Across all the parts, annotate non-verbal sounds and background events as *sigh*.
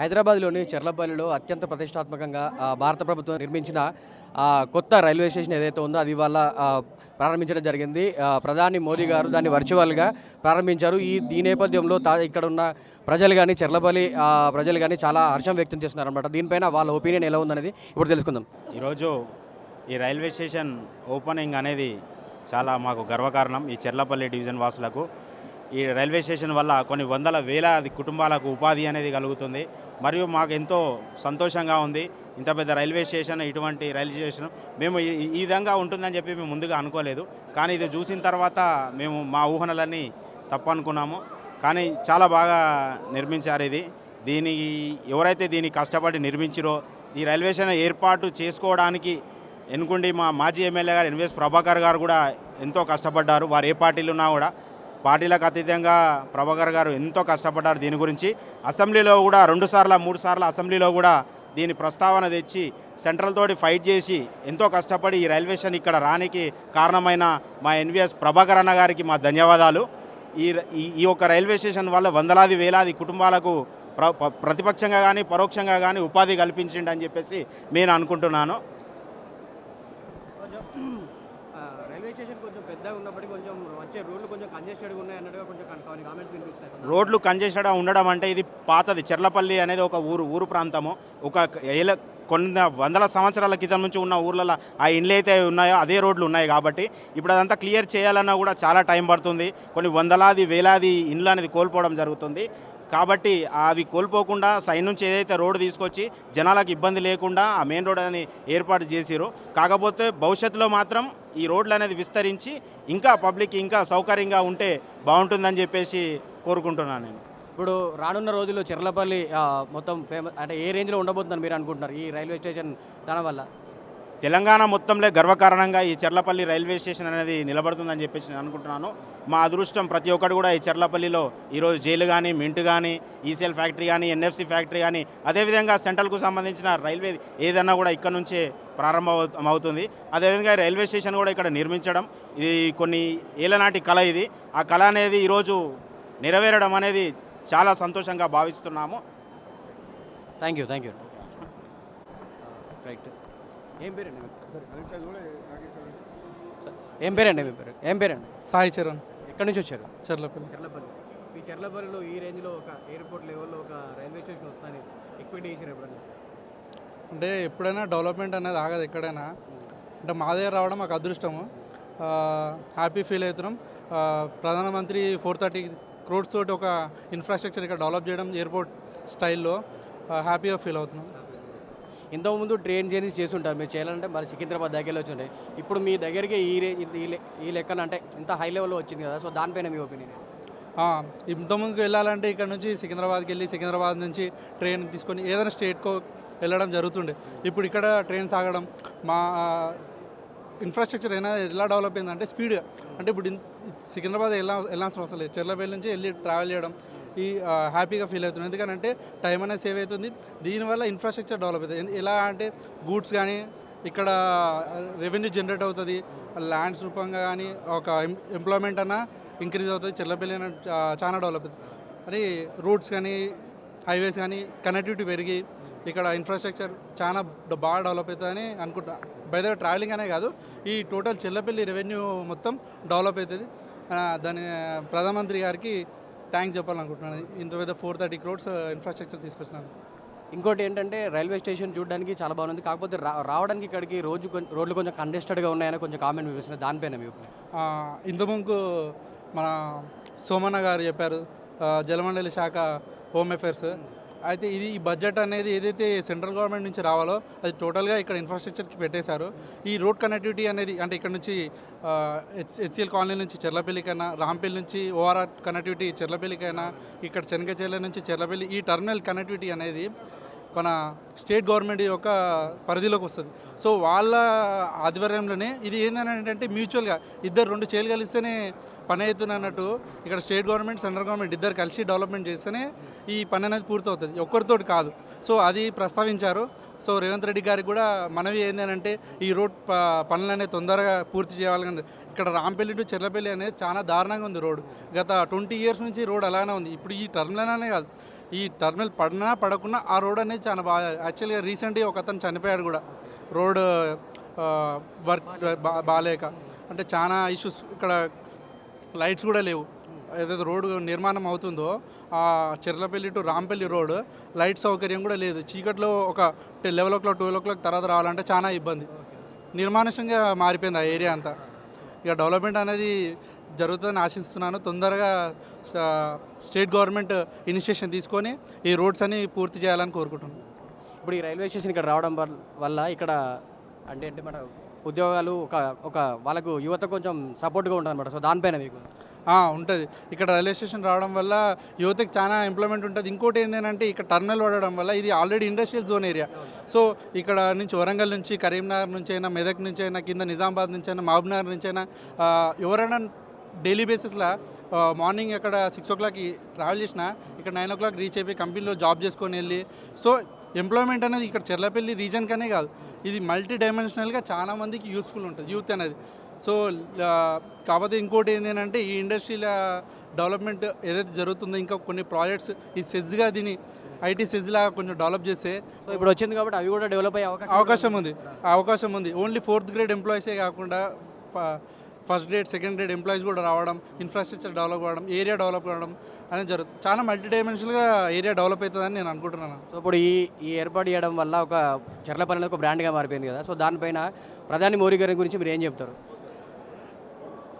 హైదరాబాద్లోని చెర్లపల్లిలో అత్యంత ప్రతిష్టాత్మకంగా భారత ప్రభుత్వం నిర్మించిన కొత్త రైల్వే స్టేషన్ ఏదైతే ఉందో అది వాళ్ళ ప్రారంభించడం జరిగింది. ప్రధాని మోదీ గారు దాన్ని వర్చువల్గా ప్రారంభించారు. ఈ ఈ నేపథ్యంలో తా ఇక్కడ ఉన్న ప్రజలు కానీ చెర్లపల్లి ప్రజలు కానీ చాలా హర్షం వ్యక్తం చేస్తున్నారు అనమాట దీనిపైన వాళ్ళ ఒపీనియన్ ఎలా ఉందనేది ఇప్పుడు తెలుసుకుందాం. ఈరోజు ఈ రైల్వే స్టేషన్ ఓపెనింగ్ అనేది చాలా మాకు గర్వకారణం. ఈ చెర్లపల్లి డివిజన్ వాసులకు ఈ రైల్వే స్టేషన్ వల్ల కొన్ని వందల వేలాది కుటుంబాలకు ఉపాధి అనేది కలుగుతుంది. మరియు మాకు ఎంతో సంతోషంగా ఉంది. ఇంత పెద్ద రైల్వే స్టేషన్ ఇటువంటి రైల్వే స్టేషన్ మేము ఈ ఈ విధంగా ఉంటుందని చెప్పి మేము ముందుగా అనుకోలేదు. కానీ ఇది చూసిన తర్వాత మేము మా ఊహనలన్నీ తప్పనుకున్నాము. కానీ చాలా బాగా నిర్మించారు ఇది. దీనికి ఎవరైతే దీన్ని కష్టపడి నిర్మించిరో ఈ రైల్వే స్టేషన్ ఏర్పాటు చేసుకోవడానికి ఎన్నుకుండి మా మాజీ ఎమ్మెల్యే గారు ఎన్విఎస్ ప్రభాకర్ గారు కూడా ఎంతో కష్టపడ్డారు. వారు ఏ పార్టీలు ఉన్నా కూడా పార్టీలకు అతీతంగా ప్రభాకర్ గారు ఎంతో కష్టపడ్డారు దీని గురించి. అసెంబ్లీలో కూడా రెండు సార్లు మూడు సార్లు అసెంబ్లీలో కూడా దీని ప్రస్తావన తెచ్చి సెంట్రల్ తోటి ఫైట్ చేసి ఎంతో కష్టపడి ఈ రైల్వే స్టేషన్ ఇక్కడ రానికి కారణమైన మా ఎన్విఎస్ ప్రభాకర్ అన్న గారికి మా ధన్యవాదాలు. ఈ ఈ- యొక్క రైల్వే స్టేషన్ వల్ల వందలాది వేలాది కుటుంబాలకు ప్ర ప్రతిపక్షంగా కానీ పరోక్షంగా కానీ ఉపాధి కల్పించిండని చెప్పేసి నేను అనుకుంటున్నాను. రైల్వే స్టేషన్ కొంచెం పెద్దగా ఉన్నప్పటికీ కొంచెం వచ్చే రోడ్లు కొంచెం కంజెస్టెడ్గా ఉన్నాయి అన్నట్టుగా కొంచెం కొన్ని కామెంట్స్ వినిపిస్తున్నాయి రోడ్లు కంజెస్టెడ్ ఉండడం అంటే ఇది పాతది. చెర్లపల్లి అనేది ఒక ఊరు ఊరు ప్రాంతము. ఒక ఏల కొన్ని వందల సంవత్సరాల క్రితం నుంచి ఉన్న ఊర్లలో ఆ ఇండ్లు అయితే ఉన్నాయో అదే రోడ్లు ఉన్నాయి కాబట్టి ఇప్పుడు అదంతా క్లియర్ చేయాలన్నా కూడా చాలా టైం పడుతుంది. కొన్ని వందలాది వేలాది ఇండ్లు అనేది కోల్పోవడం జరుగుతుంది. కాబట్టి అవి కోల్పోకుండా సైడ్ నుంచి ఏదైతే రోడ్డు తీసుకొచ్చి జనాలకు ఇబ్బంది లేకుండా ఆ మెయిన్ రోడ్ అని ఏర్పాటు చేసిరు కాకపోతే భవిష్యత్తులో మాత్రం ఈ రోడ్లు అనేది విస్తరించి ఇంకా పబ్లిక్ ఇంకా సౌకర్యంగా ఉంటే బాగుంటుందని చెప్పేసి కోరుకుంటున్నాను నేను. ఇప్పుడు రానున్న రోజుల్లో చెర్లపల్లి మొత్తం ఫేమస్ అంటే ఏ రేంజ్లో ఉండబోతుందని మీరు అనుకుంటున్నారు ఈ రైల్వే స్టేషన్ దాని వల్ల తెలంగాణ మొత్తంలో గర్వకారణంగా ఈ చెర్లపల్లి రైల్వే స్టేషన్ అనేది నిలబడుతుందని చెప్పేసి నేను అనుకుంటున్నాను. మా అదృష్టం ప్రతి ఒక్కరు కూడా ఈ చెర్లపల్లిలో ఈరోజు జైలు కానీ మింట్ కానీ ఈసీఎల్ ఫ్యాక్టరీ కానీ ఎన్ఎఫ్సి ఫ్యాక్టరీ కానీ అదేవిధంగా సెంట్రల్కు సంబంధించిన రైల్వే ఏదన్నా కూడా ఇక్కడ నుంచే ప్రారంభం అవుతుంది అదేవిధంగా రైల్వే స్టేషన్ కూడా ఇక్కడ నిర్మించడం ఇది కొన్ని ఏళ్ళనాటి కళ ఇది. ఆ కళ అనేది ఈరోజు నెరవేరడం అనేది చాలా సంతోషంగా భావిస్తున్నాము. Thank you thank you right ఏం పేరండి ఏం పేరండి మీ పేరు? ఏం పేరండి సాయి చరణ్. ఎక్కడి నుంచి వచ్చారు? చర్లపల్లి. చెర్లపల్లి. ఈ చెర్లపల్లిలో ఈ రేంజ్లో ఒక ఎయిర్పోర్ట్ లెవెల్లో ఒక రైల్వే స్టేషన్ వస్తాయని ఎక్స్పెక్ట్ చేశారు ఎప్పుడన్నా? అంటే ఎప్పుడైనా డెవలప్మెంట్ అనేది ఆగదు ఎక్కడైనా. అంటే మా దగ్గర రావడం మాకు అదృష్టము. హ్యాపీ ఫీల్ అవుతున్నాం. ఆ, ప్రధానమంత్రి ఫోర్ థర్టీ క్రోడ్స్ తోటి ఒక ఇన్ఫ్రాస్ట్రక్చర్ ఇక్కడ డెవలప్ చేయడం ఎయిర్పోర్ట్ స్టైల్లో హ్యాపీగా ఫీల్ అవుతున్నాం. ఇంతకుముందు ట్రైన్ జర్నీస్ చేస్తుంటారు. మీరు చేయాలంటే మరి సికింద్రాబాద్ దగ్గరలో వచ్చి ఇప్పుడు మీ దగ్గరికి ఈ రే ఈ లెక్కన అంటే ఇంత హై లెవెల్లో వచ్చింది కదా సో దానిపైన మీ ఒపీనియన్ ఇంతకుముందుకు వెళ్ళాలంటే ఇక్కడ నుంచి సికింద్రాబాద్కి వెళ్ళి సికింద్రాబాద్ నుంచి ట్రైన్ తీసుకొని ఏదైనా స్టేట్కో వెళ్ళడం జరుగుతుండే. ఇప్పుడు ఇక్కడ ట్రైన్ సాగడం మా ఇన్ఫ్రాస్ట్రక్చర్ అయినా ఎలా డెవలప్ అయిందంటే స్పీడ్గా అంటే ఇప్పుడు సికింద్రాబాద్ వెళ్ళా వెళ్ళాల్సిన అవసరం లేదు. చెర్లపల్లి నుంచి వెళ్ళి ట్రావెల్ చేయడం ఈ హ్యాపీగా ఫీల్ అవుతుంది ఎందుకంటే టైం అనేది సేవ్ అవుతుంది. దీనివల్ల ఇన్ఫ్రాస్ట్రక్చర్ డెవలప్ అవుతుంది. ఎలా అంటే గూడ్స్ కానీ ఇక్కడ రెవెన్యూ జనరేట్ అవుతుంది. ల్యాండ్స్ రూపంగా కానీ ఒక ఎంప్లాయ్మెంట్ అన్న ఇంక్రీజ్ అవుతుంది. చెల్లపల్లి అన్న చాలా డెవలప్ అవుతుంది. అని రోడ్స్ కానీ హైవేస్ కానీ కనెక్టివిటీ పెరిగి ఇక్కడ ఇన్ఫ్రాస్ట్రక్చర్ చాలా బాగా డెవలప్ అవుతుందని అనుకుంటా. బై ట్రావెలింగ్ అనే కాదు ఈ టోటల్ చెల్లపల్లి రెవెన్యూ మొత్తం డెవలప్ అవుతుంది. దాని ప్రధానమంత్రి గారికి థ్యాంక్స్ చెప్పాలనుకుంటున్నాను. ఇంత పెద్ద ఫోర్ థర్టీ క్రోడ్స్ ఇన్ఫ్రాస్ట్రక్చర్ తీసుకొచ్చినాను. ఇంకోటి ఏంటంటే రైల్వే స్టేషన్ చూడడానికి చాలా బాగుంది. కాకపోతే రావడానికి ఇక్కడికి రోజు కొంచెం రోడ్లు కొంచెం కంజెస్టెడ్గా ఉన్నాయని కొంచెం కామెంట్ వినిపిస్తుంది దానిపైన మీ ఇంతకుముందు మన సోమన్న గారు చెప్పారు జలమండలి శాఖ హోమ్ అఫైర్స్ అయితే ఇది ఈ బడ్జెట్ అనేది ఏదైతే సెంట్రల్ గవర్నమెంట్ నుంచి రావాలో అది టోటల్గా ఇక్కడ ఇన్ఫ్రాస్ట్రక్చర్కి పెట్టేశారు. ఈ రోడ్ కనెక్టివిటీ అనేది అంటే ఇక్కడ నుంచి హెచ్ హెచ్సిఎల్ కాలనీ నుంచి చెర్లపల్లికైనా రాంపల్లి నుంచి ఓఆర్ఆర్ కనెక్టివిటీ చెర్లపల్లికైనా ఇక్కడ చెనకచెర్ల నుంచి చెర్లపల్లి ఈ టర్మినల్ కనెక్టివిటీ అనేది మన స్టేట్ గవర్నమెంట్ యొక్క పరిధిలోకి వస్తుంది. సో వాళ్ళ ఆధ్వర్యంలోనే ఇది ఏంటంటే మ్యూచువల్గా ఇద్దరు రెండు చేలు కలిస్తేనే పని అవుతుంది అన్నట్టు ఇక్కడ స్టేట్ గవర్నమెంట్ సెంట్రల్ గవర్నమెంట్ ఇద్దరు కలిసి డెవలప్మెంట్ చేస్తేనే ఈ పని అనేది పూర్తవుతుంది. ఒక్కరితోటి కాదు. సో అది ప్రస్తావించారు. సో రేవంత్ రెడ్డి గారికి కూడా మనవి ఏంటంటే ఈ రోడ్ ప పనులు అనేది తొందరగా పూర్తి చేయాలని ఇక్కడ రాంపల్లి టు చెర్లపల్లి అనేది చాలా దారుణంగా ఉంది రోడ్ గత ట్వంటీ ఇయర్స్ నుంచి రోడ్ అలానే ఉంది. ఇప్పుడు ఈ టర్మ్లోనే కాదు. ఈ టర్మినల్ పడినా పడకున్నా ఆ రోడ్ అనేది చాలా బాగా యాక్చువల్గా రీసెంట్గా ఒక అతను చనిపోయాడు కూడా. రోడ్ వర్క్ బాగాలేక అంటే చాలా ఇష్యూస్ ఇక్కడ లైట్స్ కూడా లేవు. ఏదైతే రోడ్డు నిర్మాణం అవుతుందో ఆ Cherlapalli to Rampalli road light సౌకర్యం కూడా లేదు. చీకట్లో ఒక eleven o'clock twelve o'clock తర్వాత రావాలంటే చాలా ఇబ్బంది. నిర్మానుషంగా మారిపోయింది ఆ ఏరియా అంతా. ఇక డెవలప్మెంట్ అనేది జరుగుతుందని ఆశిస్తున్నాను. తొందరగా స్టేట్ గవర్నమెంట్ ఇనిషియేషన్ తీసుకొని ఈ రోడ్స్ అన్ని పూర్తి చేయాలని కోరుకుంటున్నాను. ఇప్పుడు ఈ రైల్వే స్టేషన్ ఇక్కడ రావడం వల్- వల్ల ఇక్కడ అంటే అంటే మన ఉద్యోగాలు ఒక ఒక వాళ్ళకు యువత కొంచెం సపోర్ట్గా ఉంటుంది అనమాట సో దానిపైన మీకు? ఉంటుంది. ఇక్కడ రైల్వే స్టేషన్ రావడం వల్ల యువతకి చాలా ఎంప్లాయ్మెంట్ ఉంటుంది. ఇంకోటి ఏంటంటే ఇక్కడ టర్మినల్ పడడం వల్ల ఇది already industrial zone area. So ఇక్కడ నుంచి వరంగల్ నుంచి కరీంనగర్ నుంచి అయినా మెదక్ నుంచి అయినా కింద నిజామాబాద్ నుంచి అయినా మహబూబ్నగర్ నుంచి అయినా ఎవరైనా డైలీ బేసిస్లో మార్నింగ్ అక్కడ సిక్స్ ఓ క్లాక్కి ట్రావెల్ చేసినా ఇక్కడ నైన్ ఓ క్లాక్ రీచ్ అయిపోయి కంపెనీలో జాబ్ చేసుకొని వెళ్ళి సో ఎంప్లాయ్మెంట్ అనేది ఇక్కడ చెర్లపల్లి రీజన్కనే కాదు. ఇది మల్టీ డైమెన్షనల్గా చాలా మందికి యూస్ఫుల్ ఉంటుంది యూత్ అనేది. సో కాకపోతే ఇంకోటి ఏంటంటే ఈ ఇండస్ట్రీల డెవలప్మెంట్ ఏదైతే జరుగుతుందో ఇంకా కొన్ని ప్రాజెక్ట్స్ ఈ సెజ్గా దీన్ని ఐటీ సెజ్లా కొంచెం డెవలప్ చేస్తే ఇప్పుడు వచ్చింది కాబట్టి అవి కూడా డెవలప్ అయ్యే అవకాశం అవకాశం ఉంది. అవకాశం ఉంది. ఓన్లీ ఫోర్త్ గ్రేడ్ ఎంప్లాయీసే కాకుండా first grade second grade employees కూడా రావడం ఇన్ఫ్రాస్ట్రక్చర్ డెవలప్ అవ్వడం ఏరియా డెవలప్ అవ్వడం అనేది జరుగుతుంది చాలా మల్టీ డైమెన్షనల్గా ఏరియా డెవలప్ అవుతుందని నేను అనుకుంటున్నాను. సో ఇప్పుడు ఈ ఈ ఏర్పాటు చేయడం వల్ల ఒక చర్లపల్లి ఒక బ్రాండ్గా మారిపోయింది కదా. సో దానిపైన ప్రధాని మోడీ గారి గురించి మీరు ఏం చెప్తారు?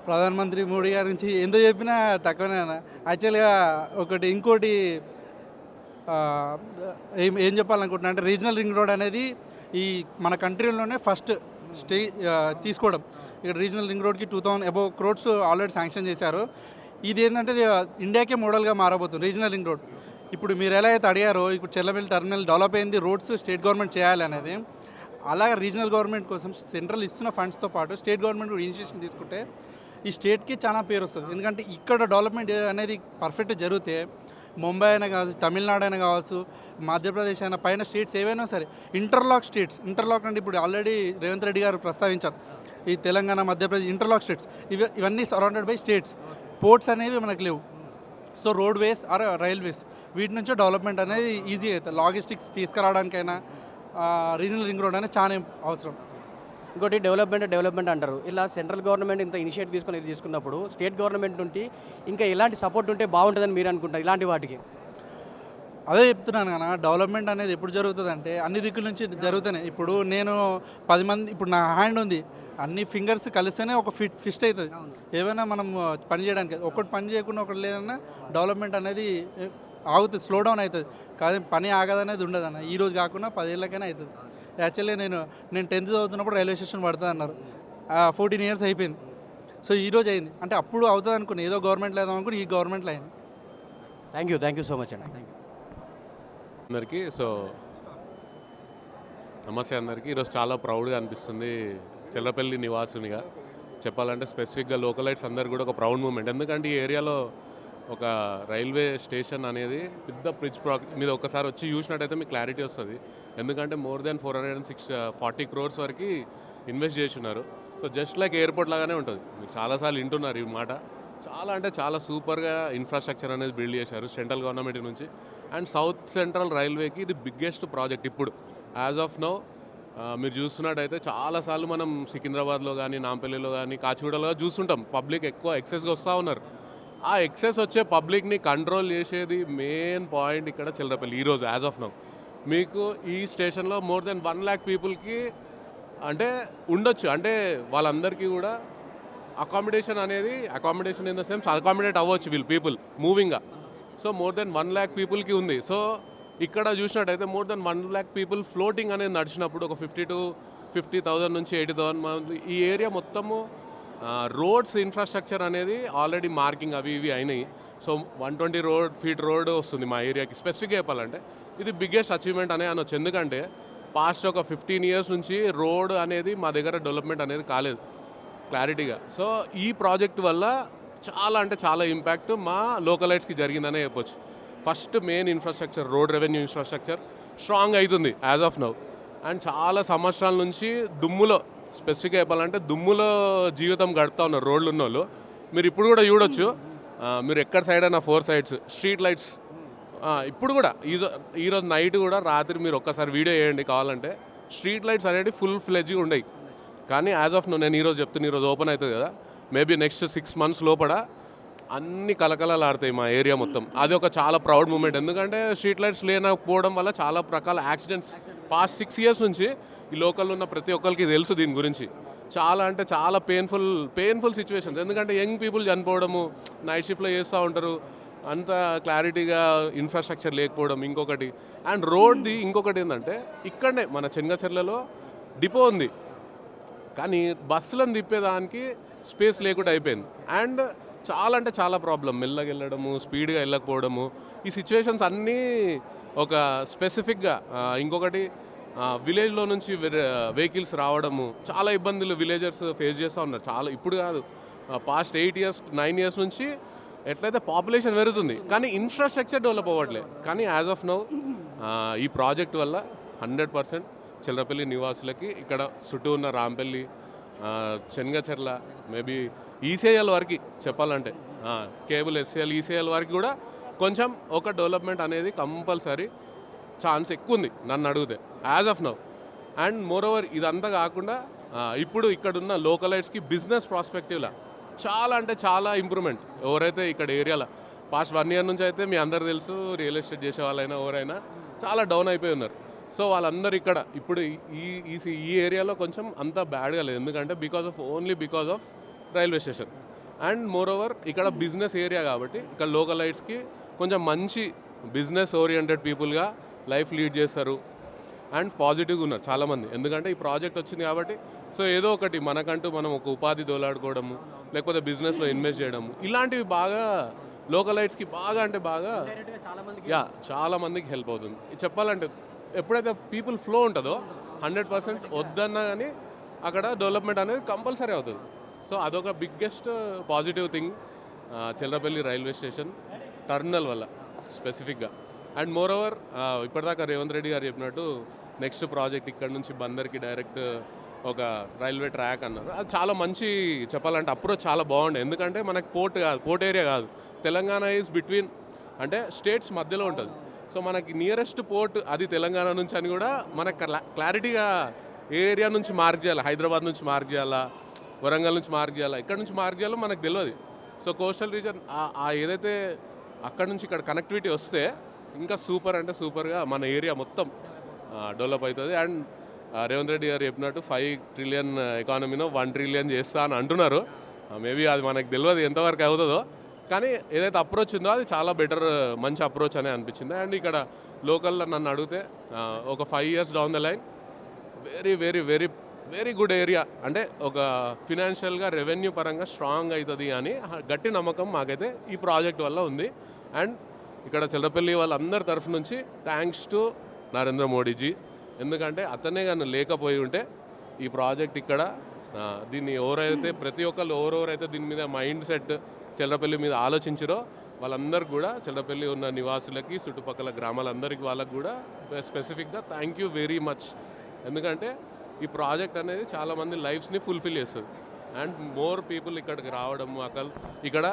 ప్రధానమంత్రి మోడీ గారి నుంచి ఎంత చెప్పినా తక్కువనే యాక్చువల్గా ఒకటి ఇంకోటి ఏం ఏం చెప్పాలనుకుంటున్నా అంటే రీజనల్ రింగ్ రోడ్ అనేది ఈ మన కంట్రీలోనే ఫస్ట్ స్టే తీసుకోవడం. ఇక్కడ రీజనల్ రింగ్ రోడ్కి two thousand above crores already sanction చేశారు. ఇది ఏంటంటే ఇండియాకే మోడల్గా మారబోతుంది రీజనల్ రింగ్ రోడ్. ఇప్పుడు మీరు ఎలా అయితే అడిగారో ఇప్పుడు చెల్లమిల్లి టర్మినల్ డెవలప్ అయింది రోడ్స్ స్టేట్ గవర్నమెంట్ చేయాలి అనేది. అలాగే రీజనల్ గవర్నమెంట్ కోసం సెంట్రల్ ఇస్తున్న ఫండ్స్తో పాటు స్టేట్ గవర్నమెంట్ కూడా ఇనిషియేషన్ తీసుకుంటే ఈ స్టేట్కి చాలా పేరు వస్తుంది. ఎందుకంటే ఇక్కడ డెవలప్మెంట్ అనేది పర్ఫెక్ట్ జరిగితే ముంబై అయినా కావచ్చు తమిళనాడు అయినా కావచ్చు మధ్యప్రదేశ్ అయినా పైన స్టేట్స్ ఏవైనా సరే ఇంటర్లాక్ స్టేట్స్. ఇంటర్లాక్ అంటే ఇప్పుడు ఆల్రెడీ రేవంత్ రెడ్డి గారు ప్రస్తావించారు. ఈ తెలంగాణ మధ్యప్రదేశ్ ఇంటర్లాక్ స్టేట్స్ ఇవి ఇవన్నీ సరౌండెడ్ బై స్టేట్స్ పోర్ట్స్ అనేవి మనకు లేవు. So roadways or railways వీటి నుంచి డెవలప్మెంట్ అనేది ఈజీ అవుతుంది లాజిస్టిక్స్ తీసుకురావడానికైనా రీజనల్ రింగ్ రోడ్ అనేది చాలా అవసరం. ఇంకోటి డెవలప్మెంట్ డెవలప్మెంట్ అంటారు. ఇలా సెంట్రల్ గవర్నమెంట్ ఇంత ఇనిషియేటివ్ తీసుకొని తీసుకున్నప్పుడు స్టేట్ గవర్నమెంట్ నుండి ఇంకా ఎలాంటి సపోర్ట్ ఉంటే బాగుంటుందని మీరు అనుకుంటారు ఇలాంటి వాటికి? అదే చెప్తున్నాను కదా డెవలప్మెంట్ అనేది ఎప్పుడు జరుగుతుంది అంటే అన్ని దిక్కుల నుంచి జరుగుతున్నాయి. ఇప్పుడు నేను పది మంది ఇప్పుడు నా హ్యాండ్ ఉంది. అన్ని ఫింగర్స్ కలిస్తేనే ఒక ఫిట్ ఫిస్ట్ అవుతుంది. ఏమైనా మనం పని చేయడానికి ఒకటి పని చేయకుండా ఒకటి లేదన్నా డెవలప్మెంట్ అనేది ఆగుతుంది స్లో డౌన్ అవుతుంది. కానీ పని ఆగదనేది ఉండదు అన్న ఈ రోజు కాకుండా పదేళ్ళకైనా అవుతుంది. యాక్చువల్లీ నేను నేను టెన్త్ చదువుతున్నప్పుడు రైల్వే స్టేషన్ పడుతుంది అన్నారు ఫోర్టీన్ ఇయర్స్ అయిపోయింది. సో ఈ రోజు అయింది. అంటే అప్పుడు అవుతుంది అనుకుని ఏదో గవర్నమెంట్ లేదాం అనుకుని ఈ గవర్నమెంట్లో అయింది. Thank you thank you so much అండి. Thank you. అందరికీ సో నమస్తే అందరికీ. ఈరోజు చాలా ప్రౌడ్గా అనిపిస్తుంది. చెల్లపల్లి నివాసునిగా చెప్పాలంటే స్పెసిఫిక్గా లోకలైట్స్ అందరు కూడా ఒక ప్రౌడ్ మూమెంట్. ఎందుకంటే ఈ ఏరియాలో ఒక రైల్వే స్టేషన్ అనేది పెద్ద బ్రిడ్జ్ ప్రా మీద ఒకసారి వచ్చి చూసినట్టయితే మీకు క్లారిటీ వస్తుంది. ఎందుకంటే more than four hundred and six forty crores వరకు ఇన్వెస్ట్ చేసి ఉన్నారు. సో జస్ట్ లైక్ ఎయిర్పోర్ట్ లాగానే ఉంటుంది. మీరు చాలాసార్లు వింటున్నారు ఈ మాట. చాలా అంటే చాలా సూపర్గా ఇన్ఫ్రాస్ట్రక్చర్ అనేది బిల్డ్ చేశారు సెంట్రల్ గవర్నమెంట్ నుంచి. అండ్ సౌత్ సెంట్రల్ రైల్వేకి ఇది బిగ్గెస్ట్ ప్రాజెక్ట్ ఇప్పుడు. యాజ్ ఆఫ్ నో మీరు చూస్తున్నట్టయితే చాలాసార్లు మనం సికింద్రాబాద్లో కానీ నాంపల్లిలో కానీ కాచిగూడలో చూస్తుంటాం. పబ్లిక్ ఎక్కువ ఎక్సెస్గా వస్తూ ఉన్నారు. ఆ ఎక్సెస్ వచ్చే పబ్లిక్ని కంట్రోల్ చేసేది మెయిన్ పాయింట్ ఇక్కడ చిల్లరపల్లి ఈరోజు యాజ్ ఆఫ్ నో మీకు ఈ స్టేషన్లో మోర్ దెన్ వన్ ల్యాక్ పీపుల్కి అంటే ఉండొచ్చు. అంటే వాళ్ళందరికీ కూడా అకామిడేషన్ అనేది accommodation in the sense accommodate అవ్వచ్చు వీళ్ళు people మూవింగ్గా so more than one lakh పీపుల్కి ఉంది. సో ఇక్కడ చూసినట్టయితే more than one lakh people floating అనేది నడిచినప్పుడు ఒక ఫిఫ్టీ టు ఫిఫ్టీ థౌజండ్ నుంచి ఎయిటీ థౌసండ్ ఈ ఏరియా మొత్తము రోడ్స్ ఇన్ఫ్రాస్ట్రక్చర్ అనేది ఆల్రెడీ మార్కింగ్ అవి ఇవి అయినాయి. So one twenty road feet road వస్తుంది మా ఏరియాకి స్పెసిఫిక్గా చెప్పాలంటే ఇది బిగ్గెస్ట్ అచీవ్మెంట్ అనే అనొచ్చు. ఎందుకంటే పాస్ట్ ఒక ఫిఫ్టీన్ ఇయర్స్ నుంచి రోడ్ అనేది మా దగ్గర డెవలప్మెంట్ అనేది కాలేదు. క్లారిటీగా సో ఈ ప్రాజెక్ట్ వల్ల చాలా అంటే చాలా ఇంపాక్ట్ మా లోకలైట్స్కి జరిగిందనే చెప్పొచ్చు. First main infrastructure road revenue infrastructure strong అవుతుంది యాజ్ ఆఫ్ నౌ. అండ్ చాలా సంవత్సరాల నుంచి దుమ్ములో స్పెసిఫిక్గా చెప్పాలంటే దుమ్ములో జీవితం గడుపుతా ఉన్నారు రోడ్లు ఉన్న వాళ్ళు మీరు ఇప్పుడు కూడా చూడొచ్చు. మీరు ఎక్కడ సైడ్ అయినా ఫోర్ సైడ్స్ స్ట్రీట్ లైట్స్ ఇప్పుడు కూడా ఈజో ఈరోజు నైట్ కూడా రాత్రి మీరు ఒక్కసారి వీడియో వేయండి కావాలంటే. స్ట్రీట్ లైట్స్ అనేవి ఫుల్ ఫ్లెజ్గా ఉండయి. కానీ యాజ్ ఆఫ్ నో నేను ఈరోజు చెప్తున్నా ఈరోజు ఓపెన్ అవుతుంది కదా. మేబీ నెక్స్ట్ సిక్స్ మంత్స్ లోపల అన్ని కలకలలాడతాయి మా ఏరియా మొత్తం. అది ఒక చాలా ప్రౌడ్ మూమెంట్ ఎందుకంటే స్ట్రీట్ లైట్స్ లేనకపోవడం వల్ల చాలా రకాల యాక్సిడెంట్స్ పాస్ట్ సిక్స్ ఇయర్స్ నుంచి ఈ లోకల్లో ఉన్న ప్రతి ఒక్కరికి తెలుసు దీని గురించి. చాలా అంటే చాలా పెయిన్ఫుల్ పెయిన్ఫుల్ సిచ్యువేషన్స్ ఎందుకంటే యంగ్ పీపుల్ చనిపోవడము నైట్ షిఫ్ట్లో చేస్తూ ఉంటారు. అంత క్లారిటీగా ఇన్ఫ్రాస్ట్రక్చర్ లేకపోవడం ఇంకొకటి. అండ్ రోడ్ది ఇంకొకటి ఏంటంటే ఇక్కడనే మన చెంగచర్లలో డిపో ఉంది. కానీ బస్సులను తిప్పేదానికి స్పేస్ లేకుండా అయిపోయింది. అండ్ చాలా అంటే చాలా ప్రాబ్లం మెల్లగా వెళ్ళడము స్పీడ్గా వెళ్ళకపోవడము. ఈ సిచ్యువేషన్స్ అన్నీ ఒక స్పెసిఫిక్గా ఇంకొకటి విలేజ్లో నుంచి వెహికల్స్ రావడము. చాలా ఇబ్బందులు విలేజర్స్ ఫేస్ చేస్తూ ఉన్నారు. చాలా ఇప్పుడు కాదు. Past eight years nine years నుంచి ఎట్లయితే పాపులేషన్ పెరుగుతుంది. కానీ ఇన్ఫ్రాస్ట్రక్చర్ డెవలప్ అవ్వట్లేదు. కానీ యాజ్ ఆఫ్ నౌ ఈ ప్రాజెక్ట్ వల్ల హండ్రెడ్ పర్సెంట్ చిల్లరపల్లి నివాసులకి ఇక్కడ చుట్టూ ఉన్న రాంపల్లి చెన్గచెర్ల మేబీ ఈసీఐఎల్ వరకు చెప్పాలంటే. కేబుల్ ఎస్సీఎల్ ఈసీఐఎల్ వరకు కూడా కొంచెం ఒక డెవలప్మెంట్ అనేది కంపల్సరీ ఛాన్స్ ఎక్కువ ఉంది నన్ను అడిగితే as of now. And moreover ఇదంతా కాకుండా ఇప్పుడు ఇక్కడున్న లోకలైట్స్కి బిజినెస్ ప్రాస్పెక్టివ్లా చాలా అంటే చాలా ఇంప్రూవ్మెంట్. ఎవరైతే ఇక్కడ ఏరియాలో పాస్ట్ వన్ ఇయర్ నుంచి అయితే మీ అందరు తెలుసు రియల్ ఎస్టేట్ చేసే వాళ్ళైనా ఎవరైనా చాలా డౌన్ అయిపోయి ఉన్నారు. సో వాళ్ళందరూ ఇక్కడ ఇప్పుడు ఈ ఈ ఈ ఏరియాలో కొంచెం అంత బ్యాడ్గా లేదు. ఎందుకంటే because of only because of railway station. And moreover ఇక్కడ బిజినెస్ ఏరియా కాబట్టి ఇక్కడ లోకలైట్స్కి కొంచెం మంచి బిజినెస్ ఓరియంటెడ్ పీపుల్గా లైఫ్ లీడ్ చేస్తారు. అండ్ పాజిటివ్గా ఉన్నారు చాలామంది. ఎందుకంటే ఈ ప్రాజెక్ట్ వచ్చింది కాబట్టి సో ఏదో ఒకటి మనకంటూ మనం ఒక ఉపాధి దోలాడుకోవడము లేకపోతే బిజినెస్లో ఇన్వెస్ట్ చేయడము ఇలాంటివి బాగా లోకలైట్స్కి బాగా అంటే బాగా యా చాలా మందికి హెల్ప్ అవుతుంది. చెప్పాలంటే ఎప్పుడైతే పీపుల్ ఫ్లో ఉంటుందో హండ్రెడ్ పర్సెంట్ వద్దన్నా కానీ అక్కడ డెవలప్మెంట్ అనేది కంపల్సరీ అవుతుంది. సో అదొక biggest positive thing Chillarapalli railway station terminal వల్ల స్పెసిఫిక్గా అండ్ మోర్ ఓవర్ ఇప్పటిదాకా రేవంత్ రెడ్డి గారు చెప్పినట్టు నెక్స్ట్ ప్రాజెక్ట్ ఇక్కడ నుంచి బందర్కి డైరెక్ట్ uh, ఒక రైల్వే ట్రాక్ అన్నారు. అది చాలా మంచి చెప్పాలంటే అప్రోచ్ చాలా బాగుండే. ఎందుకంటే మనకి పోర్ట్ కాదు పోర్ట్ ఏరియా కాదు. తెలంగాణ ఈజ్ బిట్వీన్ అంటే స్టేట్స్ మధ్యలో ఉంటుంది. సో మనకి నియరెస్ట్ పోర్ట్ అది తెలంగాణ నుంచి అని కూడా మనకు క్లా- క్లారిటీగా ఏ ఏరియా నుంచి మార్క్ చేయాలి హైదరాబాద్ నుంచి మార్క్ చేయాలా వరంగల్ నుంచి మార్క్ చేయాలా? ఇక్కడ నుంచి మార్క్ చేయాలో మనకు తెలియదు సో కోస్టల్ రీజన్ ఆ ఏదైతే అక్కడ నుంచి ఇక్కడ కనెక్టివిటీ వస్తే ఇంకా సూపర్ అంటే సూపర్గా మన ఏరియా మొత్తం డెవలప్ అవుతుంది. అండ్ రేవంత్ రెడ్డి గారు చెప్పినట్టు ఫైవ్ ట్రిలియన్ ఎకానమీనో వన్ ట్రిలియన్ చేస్తా అని అంటున్నారు. మేబీ అది మనకు తెలియదు ఎంతవరకు అవుతుందో. కానీ ఏదైతే అప్రోచ్ ఉందో అది చాలా బెటర్ మంచి అప్రోచ్ అనే అనిపించింది. అండ్ ఇక్కడ లోకల్లో నన్ను అడిగితే ఒక five years down the line very very very very good area అంటే ఒక ఫినాన్షియల్గా రెవెన్యూ పరంగా స్ట్రాంగ్ అవుతుంది అని గట్టి నమ్మకం మాకైతే ఈ ప్రాజెక్ట్ వల్ల ఉంది. అండ్ ఇక్కడ చిల్లపల్లి వాళ్ళందరి తరఫు నుంచి థ్యాంక్స్ టు నరేంద్ర మోడీజీ. ఎందుకంటే అతనే కానీ లేకపోయి ఉంటే ఈ ప్రాజెక్ట్ ఇక్కడ దీన్ని ఎవరైతే ప్రతి ఒక్కళ్ళు ఎవరెవరైతే దీని మీద మైండ్ సెట్ చిల్లపల్లి మీద ఆలోచించారో వాళ్ళందరికీ కూడా చిల్లపల్లి ఉన్న నివాసులకి చుట్టుపక్కల గ్రామాలందరికీ వాళ్ళకి కూడా స్పెసిఫిక్గా థ్యాంక్ యూ వెరీ మచ్ ఎందుకంటే ఈ ప్రాజెక్ట్ అనేది చాలామంది లైఫ్స్ని ఫుల్ఫిల్ చేస్తుంది. అండ్ మోర్ పీపుల్ ఇక్కడికి రావడం అక్కడ ఇక్కడ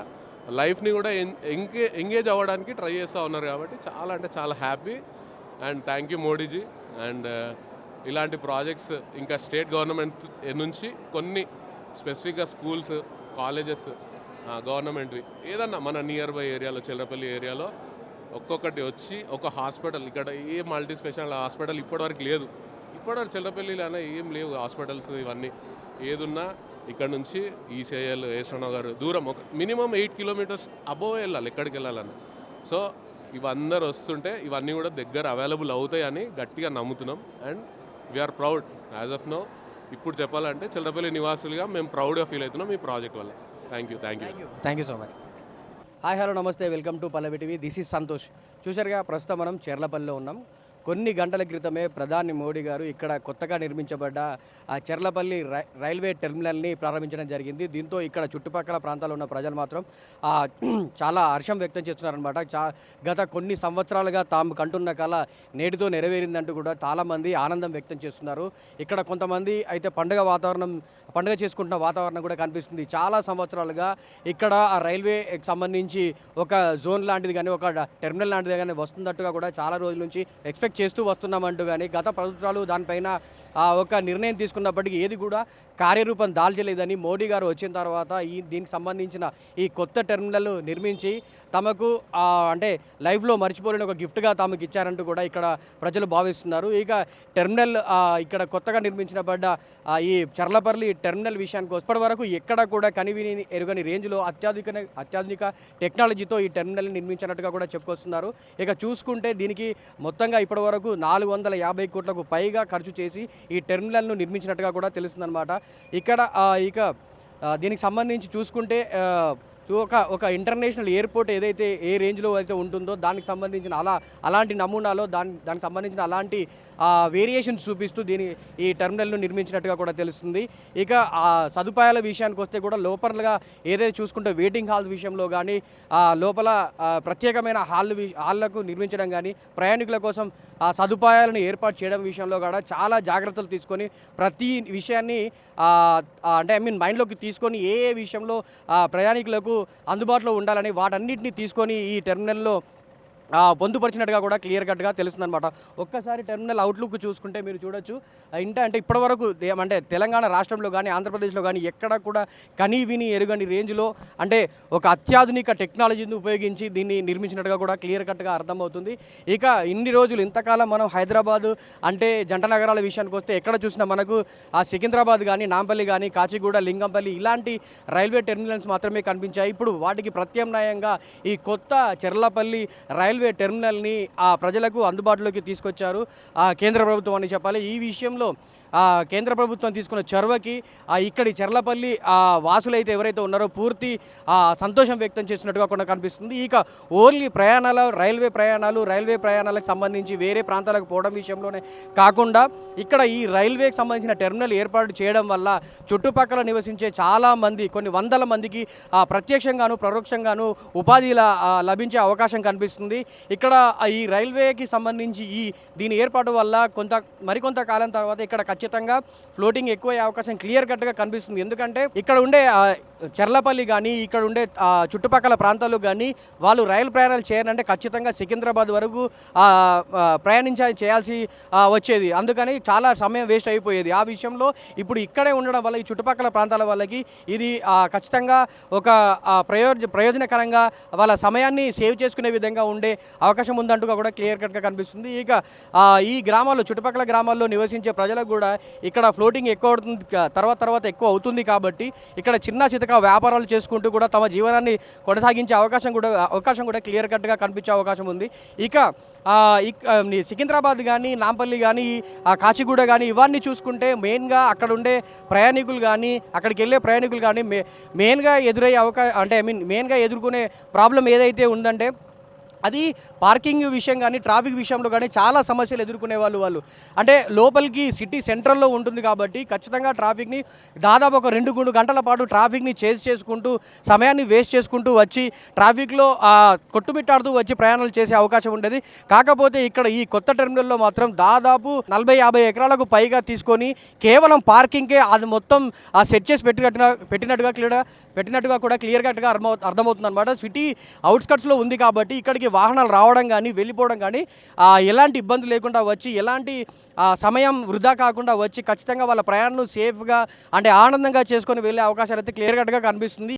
లైఫ్ని కూడా ఎంగే ఎంగేజ్ అవ్వడానికి ట్రై చేస్తూ ఉన్నారు కాబట్టి చాలా అంటే చాలా happy. And thank you Modiji. And uh, ఇలాంటి ప్రాజెక్ట్స్ ఇంకా స్టేట్ గవర్నమెంట్ నుంచి కొన్ని స్పెసిఫిక్గా స్కూల్స్ కాలేజెస్ గవర్నమెంట్వి. ఏదన్నా మన నియర్ బై ఏరియాలో చిల్లపల్లి ఏరియాలో ఒక్కొక్కటి వచ్చి ఒక హాస్పిటల్ ఇక్కడ ఏ మల్టీ స్పెషల్ హాస్పిటల్ ఇప్పటివరకు లేదు. ఇప్పటివరకు చిల్లపల్లిలోనే ఏం లేవు హాస్పిటల్స్ ఇవన్నీ. ఏదున్నా ఇక్కడ నుంచి ఈసీఐఎల్ యశ్వనగర్ దూరం ఒక మినిమం ఎయిట్ కిలోమీటర్స్ అబోవ్ వెళ్ళాలి ఎక్కడికి వెళ్ళాలని సో ఇవందరు వస్తుంటే ఇవన్నీ కూడా దగ్గర అవైలబుల్ అవుతాయని గట్టిగా నమ్ముతున్నాం. And we are proud as of no. ఇప్పుడు చెప్పాలంటే చిల్లపల్లి నివాసులుగా మేము ప్రౌడ్గా ఫీల్ అవుతున్నాం ఈ ప్రాజెక్ట్ వల్ల. Thank you thank you. Thank you. So much hi hello నమస్తే. Welcome to Pallavi TV this is Santosh చూశారుగా ప్రస్తుతం మనం చెర్లపల్లిలో ఉన్నాం. కొన్ని గంటల క్రితమే ప్రధాని మోడీ గారు ఇక్కడ కొత్తగా నిర్మించబడ్డ ఆ చెర్లపల్లి రై- రైల్వే టెర్మినల్ని ప్రారంభించడం జరిగింది. దీంతో ఇక్కడ చుట్టుపక్కల ప్రాంతాల్లో ఉన్న ప్రజలు మాత్రం *clears throat* చాలా హర్షం వ్యక్తం చేస్తున్నారనమాట చా గత కొన్ని సంవత్సరాలుగా తాము కంటున్న కళ నేటితో నెరవేరిందంటూ కూడా చాలామంది ఆనందం వ్యక్తం చేస్తున్నారు. ఇక్కడ కొంతమంది అయితే పండుగ వాతావరణం పండుగ చేసుకుంటున్న వాతావరణం కూడా కనిపిస్తుంది. చాలా సంవత్సరాలుగా ఇక్కడ ఆ రైల్వేకి సంబంధించి ఒక జోన్ లాంటిది కానీ ఒక టెర్మినల్ లాంటిది కానీ వస్తున్నట్టుగా కూడా చాలా రోజుల నుంచి ఎక్స్పెక్ట్ చేస్తూ వస్తున్నామంటూ కానీ గత ప్రభుత్వాలు దానిపైన ఒక నిర్ణయం తీసుకున్నప్పటికీ ఏది కూడా కార్యరూపం దాల్చలేదని మోడీ గారు వచ్చిన తర్వాత ఈ దీనికి సంబంధించిన ఈ కొత్త టెర్మినల్ నిర్మించి తమకు అంటే లైఫ్లో మర్చిపోలేని ఒక గిఫ్ట్గా తమకు ఇచ్చారంటూ కూడా ఇక్కడ ప్రజలు భావిస్తున్నారు. ఇక టెర్మినల్ ఇక్కడ కొత్తగా నిర్మించబడ్డ ఈ చర్లపల్లి టెర్మినల్ విషయానికి వస్తే ఇప్పటి వరకు ఎక్కడ కూడా కనివిని ఎరుగని రేంజ్లో అత్యాధునిక అత్యాధునిక టెక్నాలజీతో ఈ టెర్మినల్ నిర్మించినట్టుగా కూడా చెప్పుకొస్తున్నారు. ఇక చూసుకుంటే దీనికి మొత్తంగా ఇప్పటి వరకు నాలుగు వందల యాభై కోట్లకు పైగా ఖర్చు చేసి ఈ టెర్మినల్ను నిర్మించినట్టుగా కూడా తెలుస్తుందన్నమాట. ఇక్కడ ఇక దీనికి సంబంధించి చూసుకుంటే సో ఒక ఒక ఇంటర్నేషనల్ ఎయిర్పోర్ట్ ఏదైతే ఏ రేంజ్లో అయితే ఉంటుందో దానికి సంబంధించిన అలా అలాంటి నమూనాలో దాని దానికి సంబంధించిన అలాంటి వేరియేషన్స్ చూపిస్తూ దీని ఈ టెర్మినల్ను నిర్మించినట్టుగా కూడా తెలుస్తుంది. ఇక ఆ సదుపాయాల విషయానికి వస్తే కూడా లోపలగా ఏదైతే చూసుకుంటే వెయిటింగ్ హాల్స్ విషయంలో కానీ లోపల ప్రత్యేకమైన హాల్ హాళ్ళకు నిర్మించడం కానీ ప్రయాణికుల కోసం ఆ సదుపాయాలను ఏర్పాటు చేయడం విషయంలో కూడా చాలా జాగ్రత్తలు తీసుకొని ప్రతి విషయాన్ని అంటే ఐ మీన్ మైండ్లోకి తీసుకొని ఏ ఏ విషయంలో ప్రయాణికులకు అందుబాటులో ఉండాలని వాటన్నిటిని తీసుకొని ఈ టెర్మినల్లో పొందుపరిచినట్టుగా కూడా క్లియర్ కట్గా తెలుస్తుందన్నమాట. ఒక్కసారి టెర్మినల్ అవుట్లుక్ చూసుకుంటే మీరు చూడొచ్చు. ఇంట అంటే ఇప్పటివరకు అంటే తెలంగాణ రాష్ట్రంలో కానీ ఆంధ్రప్రదేశ్లో కానీ ఎక్కడ కూడా కనీ విని ఎరుగని రేంజ్లో అంటే ఒక అత్యాధునిక టెక్నాలజీని ఉపయోగించి దీన్ని నిర్మించినట్టుగా కూడా క్లియర్ కట్గా అర్థమవుతుంది. ఇక ఇన్ని రోజులు ఇంతకాలం మనం హైదరాబాద్ అంటే జంట నగరాల విషయానికి వస్తే ఎక్కడ చూసినా మనకు ఆ సికింద్రాబాద్ కానీ నాంపల్లి కానీ కాచిగూడ లింగంపల్లి ఇలాంటి రైల్వే టెర్మినల్స్ మాత్రమే కనిపించాయి. ఇప్పుడు వాటికి ప్రత్యామ్నాయంగా ఈ కొత్త చెర్లపల్లి రైల్వే టెర్మినల్ని ఆ ప్రజలకు అందుబాటులోకి తీసుకొచ్చారు. ఆ కేంద్ర ప్రభుత్వం అని చెప్పాలి. ఈ విషయంలో కేంద్ర ప్రభుత్వం తీసుకున్న చొరవకి ఇక్కడి చెర్లపల్లి వాసులైతే ఎవరైతే ఉన్నారో పూర్తి ఆ సంతోషం వ్యక్తం చేసినట్టుగా కూడా కనిపిస్తుంది. ఇక ఓన్లీ ప్రయాణాల రైల్వే ప్రయాణాలు రైల్వే ప్రయాణాలకు సంబంధించి వేరే ప్రాంతాలకు పోవడం విషయంలోనే కాకుండా ఇక్కడ ఈ రైల్వేకి సంబంధించిన టెర్మినల్ ఏర్పాటు చేయడం వల్ల చుట్టుపక్కల నివసించే చాలామంది కొన్ని వందల మందికి ప్రత్యక్షంగాను పరోక్షంగాను ఉపాధిలా లభించే అవకాశం కనిపిస్తుంది. ఇక్కడ ఈ రైల్వేకి సంబంధించి ఈ దీని ఏర్పాటు వల్ల కొంత మరికొంత కాలం తర్వాత ఇక్కడ ఖచ్చితంగా ఫ్లోటింగ్ ఎక్కువ అవకాశం క్లియర్ కట్గా కనిపిస్తుంది. ఎందుకంటే ఇక్కడ ఉండే చెర్లపల్లి కానీ ఇక్కడ ఉండే చుట్టుపక్కల ప్రాంతాలు కానీ వాళ్ళు రైలు ప్రయాణాలు చేయాలంటే ఖచ్చితంగా సికింద్రాబాద్ వరకు ఆ, ప్రయాణించ చేయాల్సి వచ్చేది. అందుకని చాలా సమయం వేస్ట్ అయిపోయేది. ఆ విషయంలో ఇప్పుడు ఇక్కడే ఉండడం వల్ల ఈ చుట్టుపక్కల ప్రాంతాల వాళ్ళకి ఇది ఖచ్చితంగా ఒక ప్రయోజ ప్రయోజనకరంగా వాళ్ళ సమయాన్ని సేవ్ చేసుకునే విధంగా ఉండే అవకాశం ఉందంటూ కూడా క్లియర్ కట్గా కనిపిస్తుంది. ఇక ఈ గ్రామాల్లో చుట్టుపక్కల గ్రామాల్లో నివసించే ప్రజలకు కూడా ఇక్కడ ఫ్లోటింగ్ ఎక్కువ అవుతుంది తర్వాత తర్వాత ఎక్కువ అవుతుంది కాబట్టి ఇక్కడ చిన్న చితక వ్యాపారాలు చేసుకుంటూ కూడా తమ జీవనాన్ని కొనసాగించే అవకాశం కూడా అవకాశం కూడా క్లియర్ కట్గా కనిపించే అవకాశం ఉంది. ఇక సికింద్రాబాద్ కానీ నాంపల్లి కానీ కాచిగూడ కానీ ఇవన్నీ చూసుకుంటే మెయిన్గా అక్కడ ఉండే ప్రయాణికులు కానీ అక్కడికి వెళ్ళే ప్రయాణికులు కానీ మెయిన్గా ఎదురయ్యే అవకాశం అంటే ఐ మీన్ మెయిన్గా ఎదుర్కొనే ప్రాబ్లం ఏదైతే ఉందంటే అది పార్కింగ్ విషయం కానీ ట్రాఫిక్ విషయంలో కానీ చాలా సమస్యలు ఎదుర్కొనే వాళ్ళు వాళ్ళు. అంటే లోపలికి సిటీ సెంట్రల్లో ఉంటుంది కాబట్టి ఖచ్చితంగా ట్రాఫిక్ని దాదాపు ఒక రెండు మూడు గంటల పాటు ట్రాఫిక్ని చేసి చేసుకుంటూ సమయాన్ని వేస్ట్ చేసుకుంటూ వచ్చి ట్రాఫిక్లో కొట్టుమిట్టాడుతూ వచ్చి ప్రయాణాలు చేసే అవకాశం ఉండేది. కాకపోతే ఇక్కడ ఈ కొత్త టెర్మినల్లో మాత్రం దాదాపు నలభై యాభై ఎకరాలకు పైగా తీసుకొని కేవలం పార్కింగ్కే అది మొత్తం ఆ సెట్ చేసి పెట్టినట్టుగా పెట్టినట్టుగా క్లియర్ పెట్టినట్టుగా కూడా క్లియర్ కట్గా అర్థమవు అర్థమవుతుంది అనమాట సిటీ అవుట్స్కట్స్లో ఉంది కాబట్టి ఇక్కడికి వాహనాలు రావడం కానీ వెళ్ళిపోవడం కానీ ఎలాంటి ఇబ్బంది లేకుండా వచ్చి ఎలాంటి సమయం వృధా కాకుండా వచ్చి ఖచ్చితంగా వాళ్ళ ప్రయాణం సేఫ్గా అంటే ఆనందంగా చేసుకొని వెళ్ళే అవకాశాలు అయితే క్లియర్ కట్గా కనిపిస్తుంది.